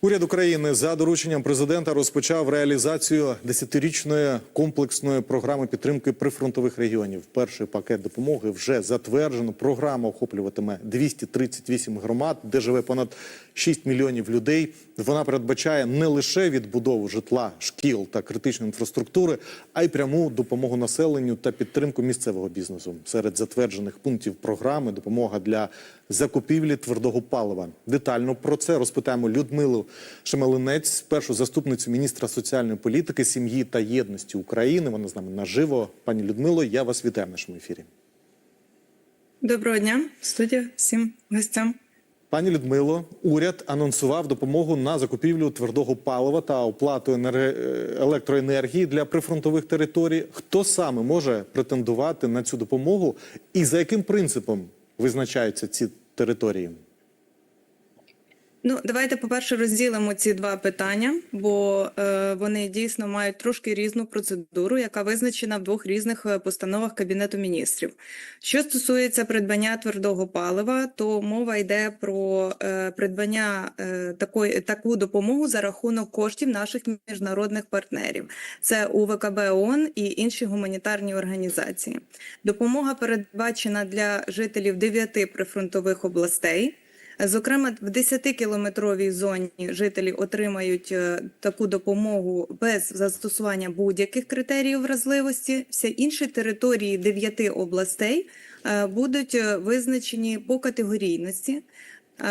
Уряд України за дорученням президента розпочав реалізацію десятирічної комплексної програми підтримки прифронтових регіонів. Перший пакет допомоги вже затверджено. Програма охоплюватиме 238 громад, де живе понад 6 мільйонів людей. Вона передбачає не лише відбудову житла, шкіл та критичної інфраструктури, а й пряму допомогу населенню та підтримку місцевого бізнесу. Серед затверджених пунктів програми допомога для закупівлі твердого палива. Детально про це розпитаємо Людмилу Шемелинець, першу заступницю міністра соціальної політики, сім'ї та єдності України. Вона з нами наживо. Пані Людмило, я вас вітаю в нашому ефірі. Доброго дня, студія всім гостям. Пані Людмило, уряд анонсував допомогу на закупівлю твердого палива та оплату енерге- е, електроенергії для прифронтових територій. Хто саме може претендувати на цю допомогу і за яким принципом визначаються ці території? Ну, давайте, по-перше, розділимо ці два питання, бо е, вони дійсно мають трошки різну процедуру, яка визначена в двох різних е, постановах Кабінету міністрів. Що стосується придбання твердого палива, то мова йде про е, придбання е, такої таку допомогу за рахунок коштів наших міжнародних партнерів. Це УВКБ ООН і інші гуманітарні організації. Допомога передбачена для жителів дев'яти прифронтових областей. Зокрема, в 10-кілометровій зоні жителі отримають е, таку допомогу без застосування будь-яких критеріїв вразливості. Всі інші території 9 областей е, будуть е, визначені по категорійності.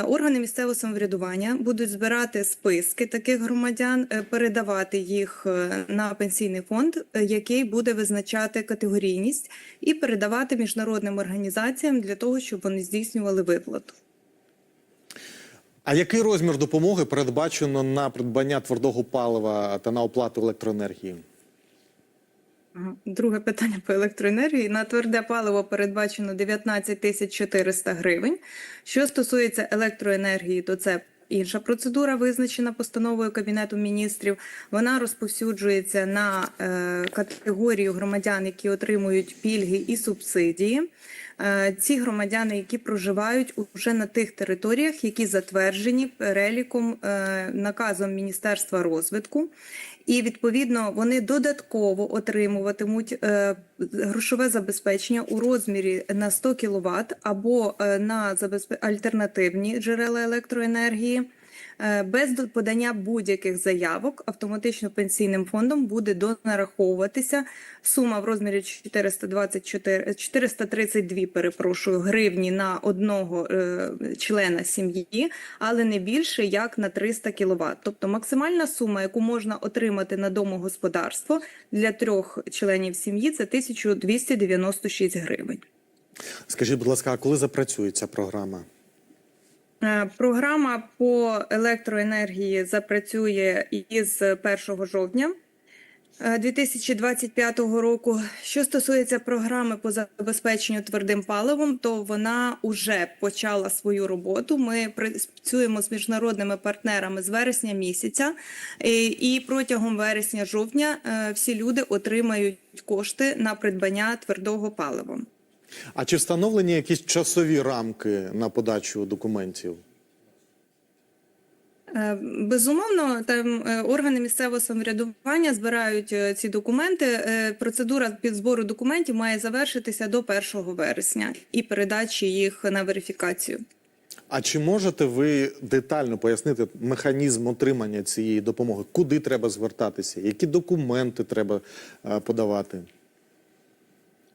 Органи місцевого самоврядування будуть збирати списки таких громадян, передавати їх на пенсійний фонд, який буде визначати категорійність, і передавати міжнародним організаціям для того, щоб вони здійснювали виплату. А який розмір допомоги передбачено на придбання твердого палива та на оплату електроенергії? Друге питання по електроенергії. На тверде паливо передбачено 19 тисяч 400 гривень. Що стосується електроенергії, то це інша процедура, визначена постановою Кабінету міністрів. Вона розповсюджується на е, категорію громадян, які отримують пільги і субсидії. Е, Ці громадяни, які проживають уже на тих територіях, які затверджені переліком е, наказом Міністерства розвитку, і відповідно вони додатково отримуватимуть е, грошове забезпечення у розмірі на 100 кВт або на альтернативні джерела електроенергії. Е, Без подання будь-яких заявок автоматично пенсійним фондом буде донараховуватися сума в розмірі 424, 432 перепрошую, гривні на одного е, члена сім'ї, але не більше як на 300 кВт. Тобто максимальна сума, яку можна отримати на домогосподарство для трьох членів сім'ї, це 1296 гривень. Скажіть, будь ласка, а коли запрацює ця програма? Е, Програма по електроенергії запрацює із 1 жовтня е, 2025 року. Що стосується програми по забезпеченню твердим паливом, то вона вже почала свою роботу. Ми працюємо з міжнародними партнерами з вересня місяця, і- і протягом вересня-жовтня е, всі люди отримають кошти на придбання твердого палива. А чи встановлені якісь часові рамки на подачу документів? Е, Безумовно, там е, органи місцевого самоврядування збирають е, ці документи. Процедура підзбору документів має завершитися до 1 вересня і передачі їх на верифікацію. А чи можете ви детально пояснити механізм отримання цієї допомоги? Куди треба звертатися? Які документи треба подавати?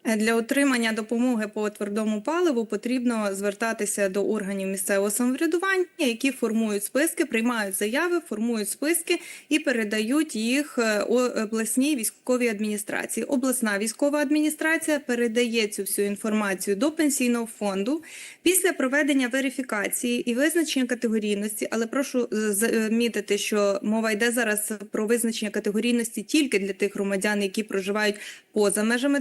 Е, Для отримання допомоги по твердому паливу потрібно звертатися до органів місцевого самоврядування, які формують списки, приймають заяви, формують списки і передають їх е, обласній військовій адміністрації. Обласна військова адміністрація передає цю всю інформацію до пенсійного фонду після проведення верифікації і визначення категорійності. Але прошу замітити, що мова йде зараз про визначення категорійності тільки для тих громадян, які проживають поза межами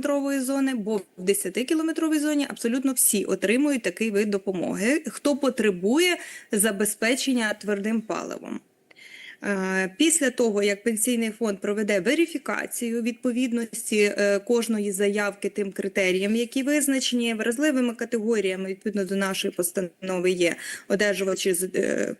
10-кілометрової зони, бо в 10-кілометровій зоні абсолютно всі отримують такий вид допомоги, хто потребує забезпечення твердим паливом. Е, Після того, як пенсійний фонд проведе верифікацію відповідності е, кожної заявки тим критеріям, які визначені вразливими категоріями, відповідно до нашої постанови є одержувачі з е,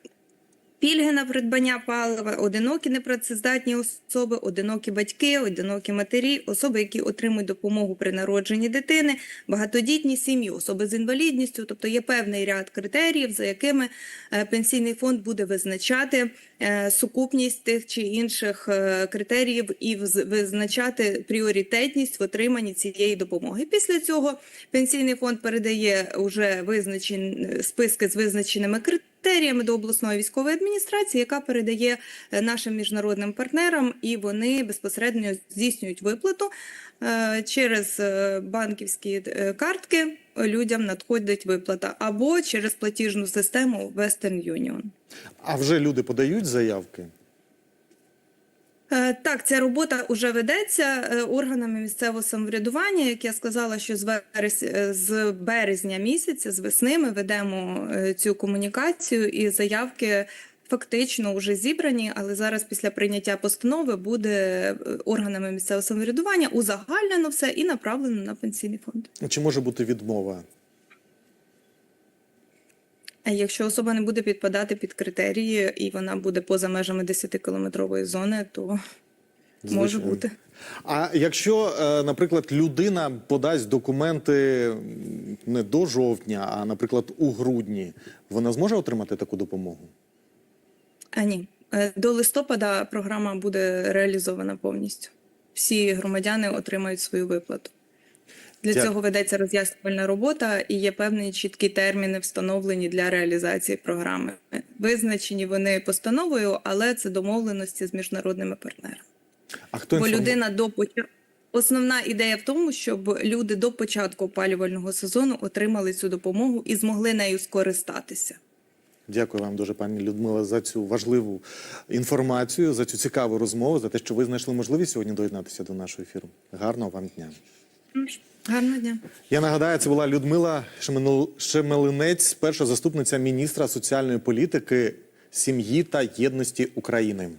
Пільги на придбання палива, одинокі непрацездатні особи, одинокі батьки, одинокі матері, особи, які отримують допомогу при народженні дитини, багатодітні сім'ї, особи з інвалідністю. Тобто є певний ряд критеріїв, за якими е, пенсійний фонд буде визначати е, сукупність тих чи інших е, критеріїв і визначати пріоритетність в отриманні цієї допомоги. Після цього пенсійний фонд передає уже визначені списки з визначеними критеріями до обласної військової адміністрації, яка передає е, нашим міжнародним партнерам, і вони безпосередньо здійснюють виплату е, через е, банківські картки. Людям надходить виплата або через платіжну систему Western Union. А вже люди подають заявки? Е, Так, ця робота вже ведеться е, органами місцевого самоврядування. Як я сказала, що з верес... е, з березня місяця, з весни, ми ведемо цю комунікацію, і заявки фактично вже зібрані. Але зараз, після прийняття постанови, буде органами місцевого самоврядування узагальнено все і направлено на пенсійний фонд. Чи може бути відмова? А якщо особа не буде підпадати під критерії і вона буде поза межами 10-кілометрової зони, то може бути. А якщо, е, наприклад, людина подасть документи не до жовтня, а, наприклад, у грудні, вона зможе отримати таку допомогу? А ні, Е, до листопада програма буде реалізована повністю. Всі громадяни отримають свою виплату. Для Дя- цього ведеться роз'яснювальна робота і є певні чіткі терміни, встановлені для реалізації програми. Визначені вони постановою, але це домовленості з міжнародними партнерами. А хто Бо людина до початку. Основна ідея в тому, щоб люди до початку опалювального сезону отримали цю допомогу і змогли нею скористатися. Дякую вам дуже, пані Людмила, за цю важливу інформацію, за цю цікаву розмову, за те, що ви знайшли можливість сьогодні доєднатися до нашого ефіру. Гарного вам дня. Гарного дня. Я нагадаю, це була Людмила Шемел- Шемелинець, перша заступниця міністра соціальної політики, сім'ї та єдності України.